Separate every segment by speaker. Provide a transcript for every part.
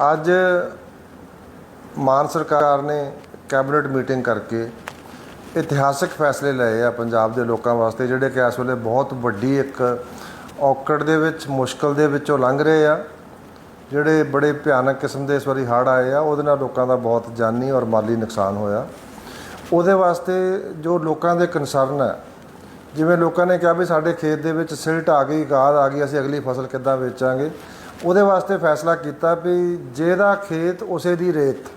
Speaker 1: ਅੱਜ ਮਾਨ ਸਰਕਾਰ ਨੇ ਕੈਬਨਿਟ ਮੀਟਿੰਗ ਕਰਕੇ ਇਤਿਹਾਸਕ ਫੈਸਲੇ ਲਏ ਆ ਪੰਜਾਬ ਦੇ ਲੋਕਾਂ ਵਾਸਤੇ, ਜਿਹੜੇ ਕਿ ਇਸ ਵੇਲੇ ਬਹੁਤ ਵੱਡੀ ਇੱਕ ਔਕੜ ਦੇ ਵਿੱਚ, ਮੁਸ਼ਕਲ ਦੇ ਵਿੱਚੋਂ ਲੰਘ ਰਹੇ ਆ। ਜਿਹੜੇ ਬੜੇ ਭਿਆਨਕ ਕਿਸਮ ਦੇ ਇਸ ਵਾਰੀ ਹੜ੍ਹ ਆਏ ਆ, ਉਹਦੇ ਨਾਲ ਲੋਕਾਂ ਦਾ ਬਹੁਤ ਜਾਨੀ ਔਰ ਮਾਲੀ ਨੁਕਸਾਨ ਹੋਇਆ। ਉਹਦੇ ਵਾਸਤੇ ਜੋ ਲੋਕਾਂ ਦੇ ਕੰਸਰਨ ਹੈ ਜਿਵੇਂ ਲੋਕਾਂ ਨੇ ਕਿਹਾ ਵੀ ਸਾਡੇ ਖੇਤ ਦੇ ਵਿੱਚ ਸਿਲਟ ਆ ਗਈ ਗਾਦ ਆ ਗਈ, ਅਸੀਂ ਅਗਲੀ ਫਸਲ ਕਿੱਦਾਂ ਵੇਚਾਂਗੇ? ਉਹਦੇ ਵਾਸਤੇ ਫੈਸਲਾ ਕੀਤਾ ਵੀ ਜਿਹਦਾ ਖੇਤ ਉਸੇ ਦੀ ਰੇਤ।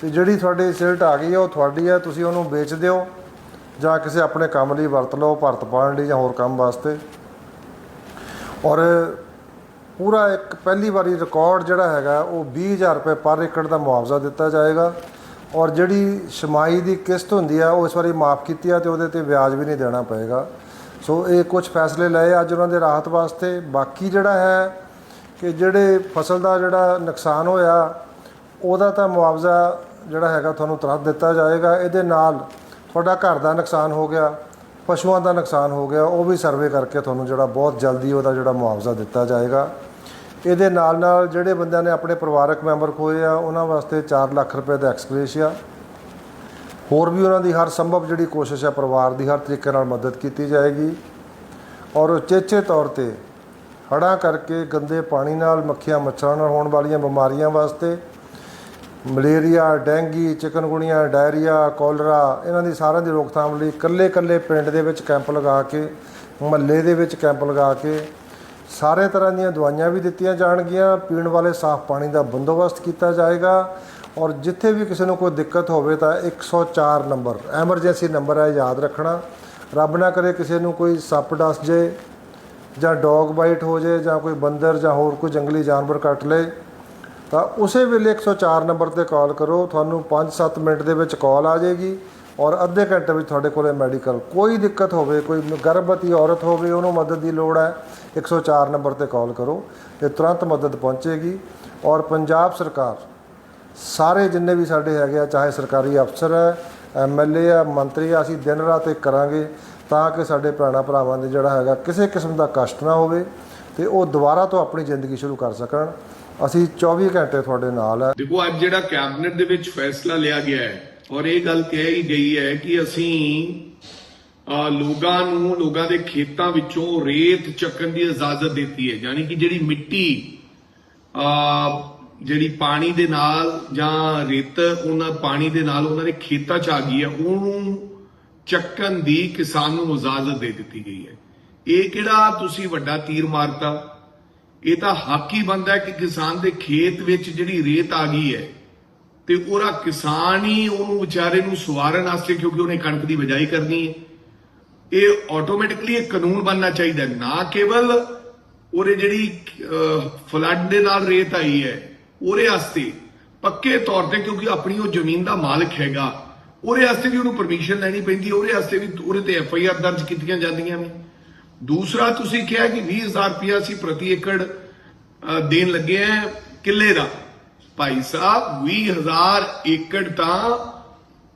Speaker 1: ਤੇ ਜਿਹੜੀ ਤੁਹਾਡੀ ਸਿਲਟ ਆ ਗਈ ਹੈ ਉਹ ਤੁਹਾਡੀ ਹੈ ਤੁਸੀਂ ਉਹਨੂੰ ਵੇਚ ਦਿਓ ਜਾਂ ਕਿਸੇ ਆਪਣੇ ਕੰਮ ਲਈ ਵਰਤ ਲਓ, ਭਰਤ ਪਾਉਣ ਲਈ ਜਾਂ ਹੋਰ ਕੰਮ ਵਾਸਤੇ। ਔਰ ਪੂਰਾ ਇੱਕ ਪਹਿਲੀ ਵਾਰੀ ਰਿਕਾਰਡ ਜਿਹੜਾ ਹੈਗਾ, ਉਹ 20000 ਰੁਪਏ ਪਰ ਏਕੜ ਦਾ ਮੁਆਵਜ਼ਾ ਦਿੱਤਾ ਜਾਏਗਾ। ਔਰ ਜਿਹੜੀ ਛਮਾਈ ਦੀ ਕਿਸ਼ਤ ਹੁੰਦੀ ਆ, ਉਹ ਇਸ ਵਾਰੀ ਮਾਫ ਕੀਤੀ ਆ ਤੇ ਉਹਦੇ ਤੇ ਵਿਆਜ ਵੀ ਨਹੀਂ ਦੇਣਾ ਪਏਗਾ। ਸੋ ਇਹ ਕੁਝ ਫੈਸਲੇ ਲਏ ਅੱਜ ਉਹਨਾਂ ਦੇ ਰਾਹਤ ਵਾਸਤੇ। ਬਾਕੀ ਜਿਹੜਾ ਹੈ ਕਿ ਜਿਹੜੇ ਫਸਲ ਦਾ ਜਿਹੜਾ ਨੁਕਸਾਨ ਹੋਇਆ, ਉਹਦਾ ਤਾਂ ਮੁਆਵਜ਼ਾ ਜਿਹੜਾ ਹੈਗਾ ਤੁਹਾਨੂੰ ਤੁਰੰਤ ਦਿੱਤਾ ਜਾਏਗਾ। ਇਹਦੇ ਨਾਲ ਤੁਹਾਡਾ ਘਰ ਦਾ ਨੁਕਸਾਨ ਹੋ ਗਿਆ, ਪਸ਼ੂਆਂ ਦਾ ਨੁਕਸਾਨ ਹੋ ਗਿਆ, ਉਹ ਵੀ ਸਰਵੇ ਕਰਕੇ ਤੁਹਾਨੂੰ ਜਿਹੜਾ ਬਹੁਤ ਜਲਦੀ ਉਹਦਾ ਜਿਹੜਾ ਮੁਆਵਜ਼ਾ ਦਿੱਤਾ ਜਾਏਗਾ। ਇਹਦੇ ਨਾਲ ਨਾਲ ਜਿਹੜੇ ਬੰਦਿਆਂ ਨੇ ਆਪਣੇ ਪਰਿਵਾਰਕ ਮੈਂਬਰ ਖੋਏ ਆ, ਉਹਨਾਂ ਵਾਸਤੇ 4 ਲੱਖ ਰੁਪਏ ਦਾ ਐਕਸਗ੍ਰੇਸ਼ੀਆ ਹੋਰ ਵੀ ਉਹਨਾਂ ਦੀ ਹਰ ਸੰਭਵ ਜਿਹੜੀ ਕੋਸ਼ਿਸ਼ ਹੈ ਪਰਿਵਾਰ ਦੀ ਹਰ ਤਰੀਕੇ ਨਾਲ ਮਦਦ ਕੀਤੀ ਜਾਏਗੀ। ਔਰ ਚੇਚੇ ਤੌਰ ਤੇ ਹੜ੍ਹਾਂ ਕਰਕੇ ਗੰਦੇ ਪਾਣੀ ਨਾਲ ਮੱਖੀਆਂ ਮੱਛਰਾਂ ਨਾਲ ਹੋਣ ਵਾਲੀਆਂ ਬਿਮਾਰੀਆਂ ਵਾਸਤੇ malaria, dengue chikungunya diarrhoea, cholera, ਇਹਨਾਂ ਦੀ ਸਾਰਿਆਂ ਦੀ ਰੋਕਥਾਮ ਲਈ ਇਕੱਲੇ ਇਕੱਲੇ ਪਿੰਡ ਦੇ ਵਿੱਚ ਕੈਂਪ ਲਗਾ ਕੇ, ਮਹੱਲੇ ਦੇ ਵਿੱਚ ਕੈਂਪ ਲਗਾ ਕੇ ਸਾਰੇ ਤਰ੍ਹਾਂ ਦੀਆਂ ਦਵਾਈਆਂ ਵੀ ਦਿੱਤੀਆਂ ਜਾਣਗੀਆਂ। ਪੀਣ ਵਾਲੇ ਸਾਫ਼ ਪਾਣੀ ਦਾ ਬੰਦੋਬਸਤ ਕੀਤਾ ਜਾਏਗਾ ਔਰ ਜਿੱਥੇ ਵੀ ਕਿਸੇ ਨੂੰ ਕੋਈ ਦਿੱਕਤ ਹੋਵੇ ਤਾਂ 104 ਨੰਬਰ, ਐਮਰਜੈਂਸੀ ਨੰਬਰ ਹੈ, ਯਾਦ ਰੱਖਣਾ। ਰੱਬ ਨਾ ਕਰੇ ਕਿਸੇ ਨੂੰ ਕੋਈ ਸੱਪ ਡਸ ਜੇ। ਜਾਂ ਡੌਗ ਬਾਈਟ ਹੋ ਜੇ ਜਾਂ ਕੋਈ ਬੰਦਰ ਜਾਂ ਹੋਰ ਕੋਈ ਜੰਗਲੀ ਜਾਨਵਰ ਕੱਟ ਲਏ, ਤਾਂ ਉਸੇ ਵੇਲੇ 104 ਨੰਬਰ ਤੇ ਕਾਲ ਕਰੋ, ਤੁਹਾਨੂੰ 5-7 ਮਿੰਟ ਦੇ ਵਿੱਚ ਕਾਲ ਆ ਜਾਏਗੀ ਔਰ ਅੱਧੇ ਘੰਟੇ ਵਿੱਚ ਤੁਹਾਡੇ ਕੋਲੇ ਮੈਡੀਕਲ। ਕੋਈ ਦਿੱਕਤ ਹੋਵੇ, ਕੋਈ ਗਰਭਵਤੀ ਔਰਤ ਹੋਵੇ, ਉਹਨੂੰ ਮਦਦ ਦੀ ਲੋੜ ਹੈ 104 ਨੰਬਰ ਤੇ ਕਾਲ ਕਰੋ ਤੇ ਤੁਰੰਤ ਮਦਦ ਪਹੁੰਚੇਗੀ। ਔਰ ਪੰਜਾਬ ਸਰਕਾਰ, ਸਾਰੇ ਜਿੰਨੇ ਵੀ ਸਾਡੇ ਹੈਗੇ ਆ, ਚਾਹੇ ਸਰਕਾਰੀ ਅਫਸਰ ਹੈ ਐਮਐਲਏ ਆ ਮੰਤਰੀ ਆ ਅਸੀਂ ਦਿਨ ਰਾਤ ਇੱਕ ਕਰਾਂਗੇ। ਤਾਂ ਕਿ ਸਾਡੇ ਭੈਣਾਂ ਭਰਾਵਾਂ ਦੇ ਜਿਹੜਾ ਹੈਗਾ ਕਿਸੇ ਕਿਸਮ ਦਾ ਕਸ਼ਟ ਨਾ ਹੋਵੇ ਤੇ ਉਹ ਦੁਬਾਰਾ ਤੋਂ ਆਪਣੀ ਜ਼ਿੰਦਗੀ ਸ਼ੁਰੂ ਕਰ ਸਕਣ। ਅਸੀਂ 24 ਘੰਟੇ ਤੁਹਾਡੇ ਨਾਲ ਹੈ
Speaker 2: ਦੇਖੋ ਅੱਜ ਜਿਹੜਾ ਕੈਬਨਿਟ ਦੇ ਵਿੱਚ ਫੈਸਲਾ ਲਿਆ ਗਿਆ ਹੈ ਔਰ ਇਹ ਗੱਲ ਕਹੀ ਗਈ ਹੈ ਕਿ ਅਸੀਂ ਲੋਕਾਂ ਨੂੰ ਲੋਕਾਂ ਦੇ ਖੇਤਾਂ ਵਿੱਚੋਂ ਰੇਤ ਚੱਕਣ ਦੀ ਇਜਾਜ਼ਤ ਦਿੱਤੀ ਹੈ। ਯਾਨੀ ਕਿ ਜਿਹੜੀ ਮਿੱਟੀ ਅਹ, ਜਿਹੜੀ ਪਾਣੀ ਦੇ ਨਾਲ ਜਾਂ ਰੇਤ ਉਹਨਾਂ ਪਾਣੀ ਦੇ ਨਾਲ ਉਹਨਾਂ ਦੇ ਖੇਤਾਂ 'ਚ ਆ ਗਈ ਹੈ ਉਹਨੂੰ ਚੱਕਣ ਦੀ ਕਿਸਾਨ ਨੂੰ ਇਜਾਜ਼ਤ ਦੇ ਦਿੱਤੀ ਗਈ ਹੈ। ਇਹ ਕਿਹੜਾ ਤੁਸੀਂ ਵੱਡਾ ਤੀਰ ਮਾਰਤਾ? ਇਹ ਤਾਂ ਹੱਕ ਹੀ ਬਣਦਾ ਕਿ ਕਿਸਾਨ ਦੇ ਖੇਤ ਵਿੱਚ ਜਿਹੜੀ ਰੇਤ ਆ ਗਈ ਹੈ ਤੇ ਉਹਦਾ ਕਿਸਾਨ ਹੀ ਉਹਨੂੰ ਵਿਚਾਰੇ ਨੂੰ ਸਵਾਰਨ ਵਾਸਤੇ ਕਿਉਂਕਿ ਉਹਨੇ ਕਣਕ ਦੀ ਬਿਜਾਈ ਕਰਨੀ ਹੈ। ਇਹ ਆਟੋਮੈਟਿਕਲੀ ਇੱਕ ਕਾਨੂੰਨ ਬਣਨਾ ਚਾਹੀਦਾ ਨਾ ਕੇਵਲ ਉਹਦੇ ਜਿਹੜੀ ਫਲੱਡ ਦੇ ਨਾਲ ਰੇਤ ਆਈ ਹੈ, ਉਹਦੇ ਵਾਸਤੇ ਪੱਕੇ ਤੌਰ ਤੇ ਕਿਉਂਕਿ ਆਪਣੀ ਉਹ ਜ਼ਮੀਨ ਦਾ ਮਾਲਕ ਹੈਗਾ। ਉਹਦੇ ਵਾਸਤੇ ਵੀ ਉਹਨੂੰ ਪਰਮਿਸ਼ਨ ਲੈਣੀ ਪੈਂਦੀ ਉਹਦੇ ਵਾਸਤੇ ਵੀ ਉਹਦੇ ਤੇ ਐਫ ਆਈ ਆਰ ਦਰਜ ਕੀਤੀਆਂ ਜਾਂਦੀਆਂ ਨੇ। ਦੂਸਰਾ, ਤੁਸੀਂ ਕਿਹਾ ਕਿ 20000 ਰੁਪਇਆ ਸੀ ਪ੍ਰਤੀ ਏਕੜ ਦੇਣ ਲੱਗੇ ਆ ਕਿੱਲੇ ਦਾ। ਭਾਈ ਸਾਹਿਬ 20000 ਏਕੜ ਤਾਂ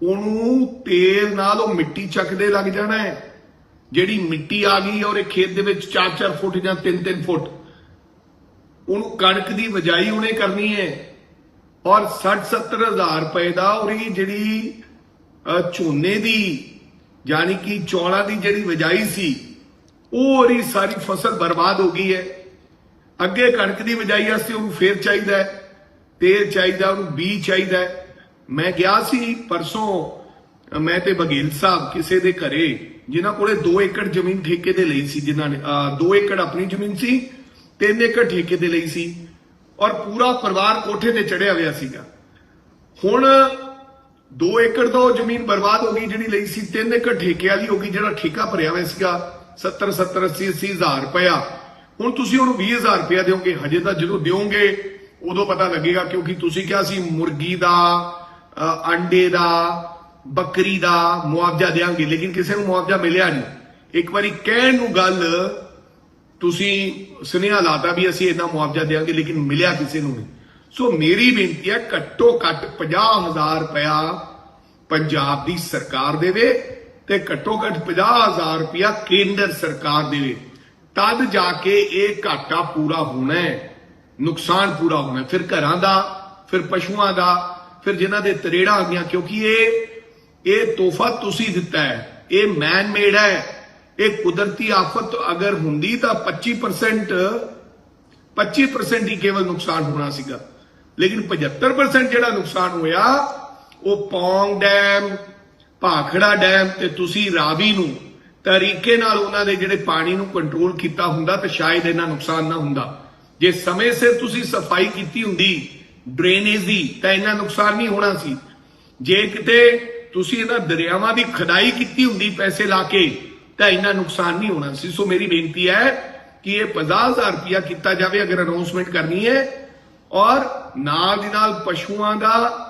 Speaker 2: ਉਹਨੂੰ ਤੇਲ ਨਾਲ ਉਹ ਮਿੱਟੀ ਚੱਕਦੇ ਲੱਗ ਜਾਣਾ ਹੈ। ਜਿਹੜੀ ਮਿੱਟੀ ਆ ਗਈ ਔਰ ਇਹ ਖੇਤ ਦੇ ਵਿੱਚ 4-4 ਫੁੱਟ ਜਾਂ 3-3 ਫੁੱਟ। ਉਹਨੂੰ ਕਣਕ ਦੀ ਵਜਾਈ ਉਹਨੇ ਕਰਨੀ ਹੈ। ਔਰ 60-70 ਹਜ਼ਾਰ ਰੁਪਏ ਦਾ ਉਹਦੀ ਜਿਹੜੀ ਝੋਨੇ ਦੀ, ਯਾਨੀ ਕਿ ਚੌਲਾਂ ਦੀ ਜਿਹੜੀ ਵਜਾਈ ਸੀ, ਉਹ ਉਹਦੀ ਸਾਰੀ ਫਸਲ ਬਰਬਾਦ ਹੋ ਗਈ ਹੈ। ਅੱਗੇ ਕਣਕ ਦੀ ਵਜਾਈ ਵਾਸਤੇ ਉਹਨੂੰ ਫੇਰ ਚਾਹੀਦਾ ਹੈ, ਤੇਲ ਚਾਹੀਦਾ, ਉਹਨੂੰ ਬੀਜ ਚਾਹੀਦਾ ਹੈ। ਮੈਂ ਗਿਆ ਸੀ ਪਰਸੋਂ, ਮੈਂ ਤੇ ਬਗੇਲ ਸਾਹਿਬ ਕਿਸੇ ਦੇ ਘਰੇ, ਜਿਨ੍ਹਾਂ ਕੋਲੇ 2 ਏਕੜ ਜ਼ਮੀਨ ਠੇਕੇ ਦੇ ਲਈ ਸੀ, ਜਿਨ੍ਹਾਂ ਨੇ 2 ਏਕੜ ਆਪਣੀ ਜ਼ਮੀਨ ਸੀ 3 ਏਕੜ ਠੇਕੇ ਦੇ ਲਈ ਸੀ, ਔਰ ਪੂਰਾ ਪਰਿਵਾਰ ਕੋਠੇ ਤੇ ਚੜਿਆ ਹੋਇਆ ਸੀਗਾ। ਹੁਣ 2 ਏਕੜ ਤੋਂ ਉਹ ਜ਼ਮੀਨ ਬਰਬਾਦ ਹੋ ਗਈ ਜਿਹੜੀ ਲਈ ਸੀ 3 ਏਕੜ ਠੇਕੇ ਵਾਲੀ ਹੋ ਗਈ ਜਿਹੜਾ ਠੇਕਾ ਭਰਿਆ ਹੋਇਆ ਸੀਗਾ 70 70 80 80 ਹਜ਼ਾਰ ਰੁਪਇਆ। ਹੁਣ ਤੁਸੀਂ ਉਹਨੂੰ 20 ਹਜ਼ਾਰ ਰੁਪਇਆ ਦਿਓਗੇ ਹਜੇ ਤਾਂ ਜਦੋਂ ਦਿਓਗੇ ਉਦੋਂ ਪਤਾ ਲੱਗੇਗਾ ਕਿਉਂਕਿ ਤੁਸੀਂ ਕਿਹਾ ਸੀ ਮੁਰਗੀ ਦਾ ਅ, ਅੰਡੇ ਦਾ ਬੱਕਰੀ ਦਾ ਮੁਆਵਜ਼ਾ ਦੇਾਂਗੇ ਲੇਕਿਨ ਕਿਸੇ ਨੂੰ ਮੁਆਵਜ਼ਾ ਮਿਲਿਆ ਨਹੀਂ। ਇੱਕ ਵਾਰੀ ਕਹਿਣ ਨੂੰ ਗੱਲ ਤੁਸੀਂ ਸੁਨੇਹਾ ਲਾਤਾ ਵੀ ਅਸੀਂ ਇੰਨਾ ਮੁਆਵਜ਼ਾ ਦੇਾਂਗੇ ਲੇਕਿਨ ਮਿਲਿਆ ਕਿਸੇ ਨੂੰ ਨਹੀਂ। ਸੋ ਮੇਰੀ ਬੇਨਤੀ ਹੈ, ਘੱਟੋ ਘੱਟ 50000 ਰੁਪਇਆ ਪੰਜਾਬ ਦੀ ਸਰਕਾਰ ਦੇਵੇ ਤੇ ਘੱਟੋ ਘੱਟ 50000 ਰੁਪਇਆ ਕੇਂਦਰ ਸਰਕਾਰ ਦੇਵੇ। ਤਦ ਜਾ ਕੇ ਇਹ ਘਾਟਾ ਪੂਰਾ ਹੋਣਾ ਹੈ, ਨੁਕਸਾਨ ਪੂਰਾ ਹੋਣਾ ਫਿਰ ਘਰਾਂ ਦਾ, ਫਿਰ ਪਸ਼ੂਆਂ ਦਾ, ਫਿਰ ਜਿਨ੍ਹਾਂ ਦੇ ਤਰੇੜਾਂ ਆ ਗਈਆਂ, ਕਿਉਂਕਿ ਇਹ ਇਹ ਤੋਹਫਾ ਤੁਸੀਂ ਦਿੱਤਾ ਹੈ, ਇਹ ਮੈਨ ਮੇਡ ਹੈ। ਇਹ ਕੁਦਰਤੀ ਆਫਤ ਅਗਰ ਹੁੰਦੀ ਤਾਂ 25% 25% ਹੀ ਕੇਵਲ ਨੁਕਸਾਨ ਹੋਣਾ ਸੀਗਾ। ਲੇਕਿਨ 75% ਜਿਹੜਾ ਨੁਕਸਾਨ ਹੋਇਆ, ਉਹ ਪੌਂਗ ਡੈਮ, ਭਾਖੜਾ ਡੈਮ ਤੇ ਤੁਸੀਂ ਰਾਵੀ ਨੂੰ ਤਰੀਕੇ ਨਾਲ ਉਹਨਾਂ ਦੇ ਜਿਹੜੇ ਪਾਣੀ ਨੂੰ ਕੰਟਰੋਲ ਕੀਤਾ ਹੁੰਦਾ ਤਾਂ ਸ਼ਾਇਦ ਇਹਨਾਂ ਨੁਕਸਾਨ ਨਾ ਹੁੰਦਾ। ਜੇ ਸਮੇਂ ਸਿਰ ਤੁਸੀਂ ਸਫ਼ਾਈ ਕੀਤੀ ਹੁੰਦੀ ਡਰੇਨੇਜ ਦੀ, ਤਾਂ ਇਹਨਾਂ ਨੁਕਸਾਨ ਨਹੀਂ ਹੋਣਾ ਸੀ। ਜੇ ਕਿਤੇ ਤੁਸੀਂ ਇਹਨਾਂ ਦਰਿਆਵਾਂ ਦੀ ਖਦਾਈ ਕੀਤੀ ਹੁੰਦੀ ਪੈਸੇ ਲਾ ਕੇ, ਤਾਂ ਇੰਨਾ ਨੁਕਸਾਨ ਨਹੀਂ ਹੋਣਾ ਸੀ। ਸੋ ਮੇਰੀ ਬੇਨਤੀ ਹੈ ਕਿ ਇਹ 50000 ਰੁਪਇਆ ਕੀਤਾ ਜਾਵੇ, ਅਗਰ ਅਨਾਉਂਸਮੈਂਟ ਕਰਨੀ ਹੈ ਔਰ ਨਾਲ ਦੀ ਨਾਲ ਪਸ਼ੂਆਂ ਦਾ,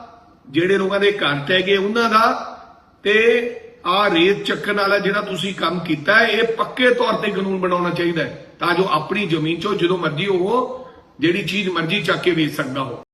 Speaker 2: ਜਿਹੜੇ ਲੋਕਾਂ ਦੇ ਘਰ ਹੈਗੇ ਉਹਨਾਂ ਦਾ, ਤੇ ਆ ਰੇਤ ਚੱਕਣ ਵਾਲਾ ਜਿਹੜਾ ਤੁਸੀਂ ਕੰਮ ਕੀਤਾ ਹੈ, ਇਹ ਪੱਕੇ ਤੌਰ ਤੇ ਕਾਨੂੰਨ ਬਣਾਉਣਾ ਚਾਹੀਦਾ ਹੈ, ਤਾਂ ਜੋ ਆਪਣੀ ਜ਼ਮੀਨ ਚੋਂ ਜਦੋਂ ਮਰਜ਼ੀ ਉਹ ਜਿਹੜੀ ਚੀਜ਼ ਮਰਜ਼ੀ ਚੱਕ ਕੇ ਵੇਚ ਸਕਦਾ ਹੋ।